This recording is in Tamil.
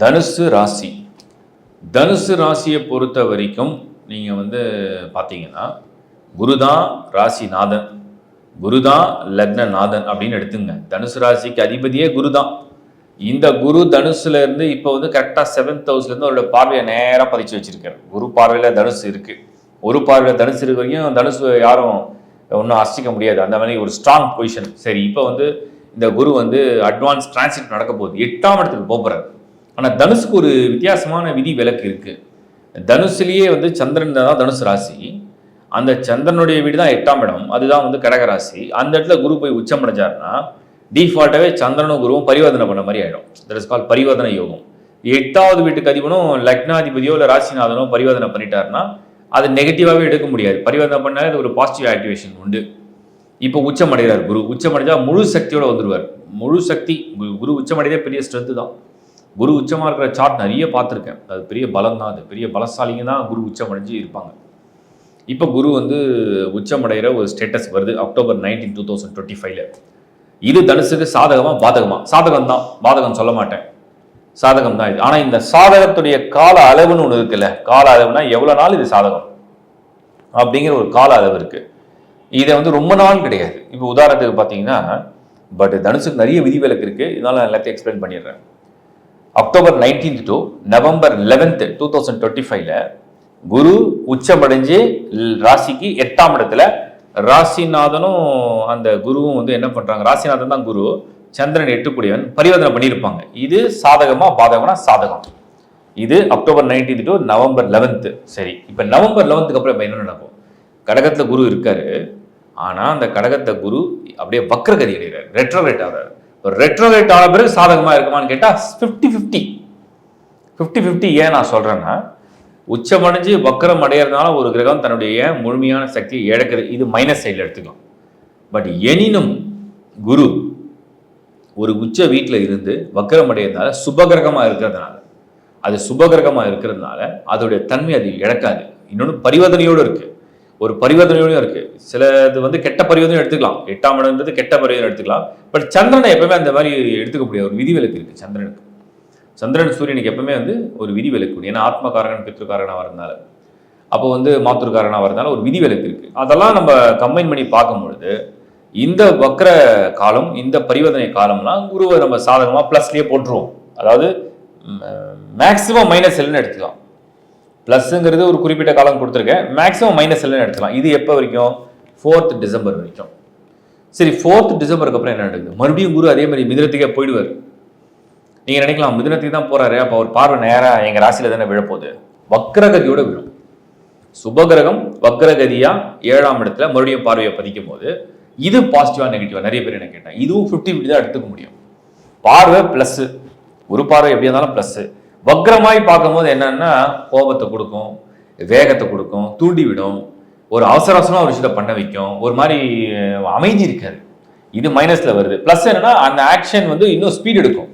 தனுசு ராசி. தனுசு ராசியை பொறுத்த வரைக்கும் நீங்கள் வந்து பார்த்தீங்கன்னா குருதான் ராசிநாதன். குருதான் லக்னநாதன் அப்படின்னு எடுத்துங்க. தனுசு ராசிக்கு அதிபதியே குருதான். இந்த குரு தனுசுல இருந்து இப்போ வந்து கரெக்டாக செவன்த் ஹவுஸ்லேருந்து அவரோட பார்வையை நேராக பதிச்சு வச்சிருக்காரு. குரு பார்வையில் தனுசு இருக்கு. ஒரு பார்வையில் தனுசு இருக்க வரைக்கும் தனுசு யாரும் ஒன்றும் அசிக்க முடியாது. அந்த மாதிரி ஒரு ஸ்ட்ராங் பொசிஷன் சரி இப்போ வந்து இந்த குரு வந்து அட்வான்ஸ் டிரான்சிட் நடக்க போகுது. எட்டாம் இடத்துக்கு போக ஆனால் தனுசுக்கு ஒரு வித்தியாசமான விதி விலக்கு இருக்குது தனுசுலேயே வந்து சந்திரன் தான் தனுசு ராசி. அந்த சந்திரனுடைய வீடு தான் எட்டாம் இடம். அதுதான் வந்து கடகராசி அந்த இடத்துல குரு போய் உச்சம் அடைஞ்சாருன்னா டிஃபால்ட்டாகவே சந்திரனும் குருவும் பரிவர்த்தனை பண்ண மாதிரி ஆகிடும் தட் இஸ் கால் பரிவர்த்தனை யோகம். எட்டாவது வீட்டுக்கு அதிபனும் லக்னாதிபதியோ இல்லை ராசிநாதனோ பரிவர்த்தனை பண்ணிட்டாருன்னா அது நெகட்டிவாகவே எடுக்க முடியாது. பரிவர்த்தனை பண்ணால் அது ஒரு பாசிட்டிவ் ஆக்டிவேஷன் உண்டு. இப்போ உச்சம் அடைகிறார் குரு. உச்சம் முழு சக்தியோடு வந்துடுவார் முழு சக்தி குரு உச்சம் பெரிய ஸ்ட்ரென்த்து தான். குரு உச்சமாக இருக்கிற சார்ட் நிறைய பார்த்துருக்கேன். அது பெரிய பலம் தான் அது. பெரிய பலசாலிங்க தான் குரு உச்சம் அடைஞ்சு இருப்பாங்க. இப்போ குரு வந்து உச்சமடைகிற ஒரு ஸ்டேட்டஸ் வருது October nineteen two thousand twenty ஃபைவ்ல இது தனுசுக்கு சாதகமாக பாதகமாக சாதகம் தான் பாதகம் சொல்ல மாட்டேன். சாதகம் தான் இது. ஆனால் இந்த சாதகத்துடைய கால அளவுன்னு ஒன்று இருக்குல்ல கால அளவுனா எவ்வளோ நாள் இது சாதகம்? அப்படிங்கிற ஒரு கால அளவு இருக்கு. இதை வந்து ரொம்ப நாள் கிடையாது. இப்போ உதாரணத்துக்கு பார்த்தீங்கன்னா பட் தனுசுக்கு நிறைய விதிவிலக்கு இருக்குது இதனால் நான் எல்லாத்தையும் எக்ஸ்பிளைன் பண்ணிடுறேன். October nineteenth to November eleventh two thousand twenty ஃபைவ்ல குரு உச்சமடைஞ்சு ராசிக்கு எட்டாம் இடத்துல ராசிநாதனும் அந்த குருவும் வந்து என்ன பண்ணுறாங்க ராசிநாதன் தான் குரு. சந்திரன் எட்டுக்குடியவன். பரிவர்த்தனை பண்ணியிருப்பாங்க. இது சாதகமாக பாதகம்னா சாதகம். இது October nineteenth to November eleventh சரி இப்போ நவம்பர் லெவன்த்துக்கு அப்புறம் இப்போ என்ன நடக்கும்? கடகத்தில் குரு இருக்காரு. ஆனால் அந்த கடகத்தை குரு அப்படியே வக்ரகதி அடைகிறார் ரெட்ரோரேட் ஆகிறார். ரெட்ரோகேட் ஆன பிறகு சாதகமாக இருக்குமான்னு கேட்டால் ஃபிஃப்டி ஃபிஃப்டி ஃபிஃப்டி ஃபிஃப்டி ஏன் நான் சொல்கிறேன்னா உச்சமடைஞ்சு வக்கரம் அடையிறதுனால ஒரு கிரகம் தன்னுடைய முழுமையான சக்தியை இழக்குது. இது மைனஸ் சைடில் எடுத்துக்கலாம். பட் எனினும் குரு ஒரு உச்ச வீட்டில் இருந்து வக்கரம் அடையிறதுனால சுபகிரகமாக இருக்கிறதுனால அது சுபகிரகமாக இருக்கிறதுனால அதோடைய தன்மை அது இழக்காது. இன்னொன்று பரிவர்த்தனையோடு இருக்கு. ஒரு பரிவர்த்தனையோடையும் இருக்கு. சில இது வந்து கெட்ட பரிவர்த்தனை எடுத்துக்கலாம். எட்டாம் இடம்ன்றது கெட்ட பரிவர்த்தனை எடுத்துக்கலாம். பட் சந்திரனை எப்பவுமே அந்த மாதிரி எடுத்துக்க முடியாது. ஒரு விதிவிலக்கு இருக்கு சந்திரனுக்கு. சந்திரன் சூரியனுக்கு எப்பவுமே வந்து ஒரு விதிவிலக்கு ஏன்னா ஆத்மகாரகன் பித்ருக்காரகனாக வரதுனால அப்போ வந்து மாத்திருக்காரனாக வரதுனால ஒரு விதிவிலக்கு இருக்கு. அதெல்லாம் நம்ம கம்பைன் பண்ணி பார்க்கும் பொழுது இந்த வக்ர காலம் இந்த பரிவர்த்தனை காலம்லாம் குருவை நம்ம சாதகமாக ப்ளஸ்லேயே போட்டுருவோம். அதாவது மேக்ஸிமம் மைனஸ் எல்னு எடுத்துக்கலாம். ப்ளஸ்ஸுங்கிறது ஒரு குறிப்பிட்ட காலம் கொடுத்துருக்கேன். மேக்ஸிமம் மைனஸ் எல்லாம் எடுத்துக்கலாம். இது எப்போ வரைக்கும்? ஃபோர்த் டிசம்பர் வரைக்கும். சரி ஃபோர்த் டிசம்பருக்கு அப்புறம் என்ன நடக்குது? மறுபடியும் குரு அதே மாதிரி மிதிரத்துக்கே போயிடுவார். நீங்கள் நினைக்கலாம் மிதினத்துக்கு தான் போகிறாரு அப்போ அவர் பார்வை நேராக எங்கள் ராசியில் தானே விழப்போகுது. வக்ரகதியோட விழும். சுபகிரகம் வக்ரகதியாக ஏழாம் இடத்துல மறுபடியும் பார்வையை பதிக்கும் போது இது பாசிட்டிவா நெகட்டிவா நிறைய பேர் என்ன கேட்டேன் இதுவும் ஃபிஃப்டி ஃபிஃப்டி தான் எடுத்துக்க முடியும். பார்வை ப்ளஸ்ஸு ஒரு பார்வை எப்படி இருந்தாலும் ப்ளஸ்ஸு வக்ரமாய் பார்க்கும்போது என்னன்னா கோபத்தை கொடுக்கும் வேகத்தை கொடுக்கும் தூண்டிவிடும். ஒரு அவசர அவசரமாக ஒரு விஷயத்தை பண்ண வைக்கும். ஒரு மாதிரி அமைதி இருக்காது. இது மைனஸில் வருது. ப்ளஸ் என்னன்னா அந்த ஆக்ஷன் வந்து இன்னும் ஸ்பீட் எடுக்கும்.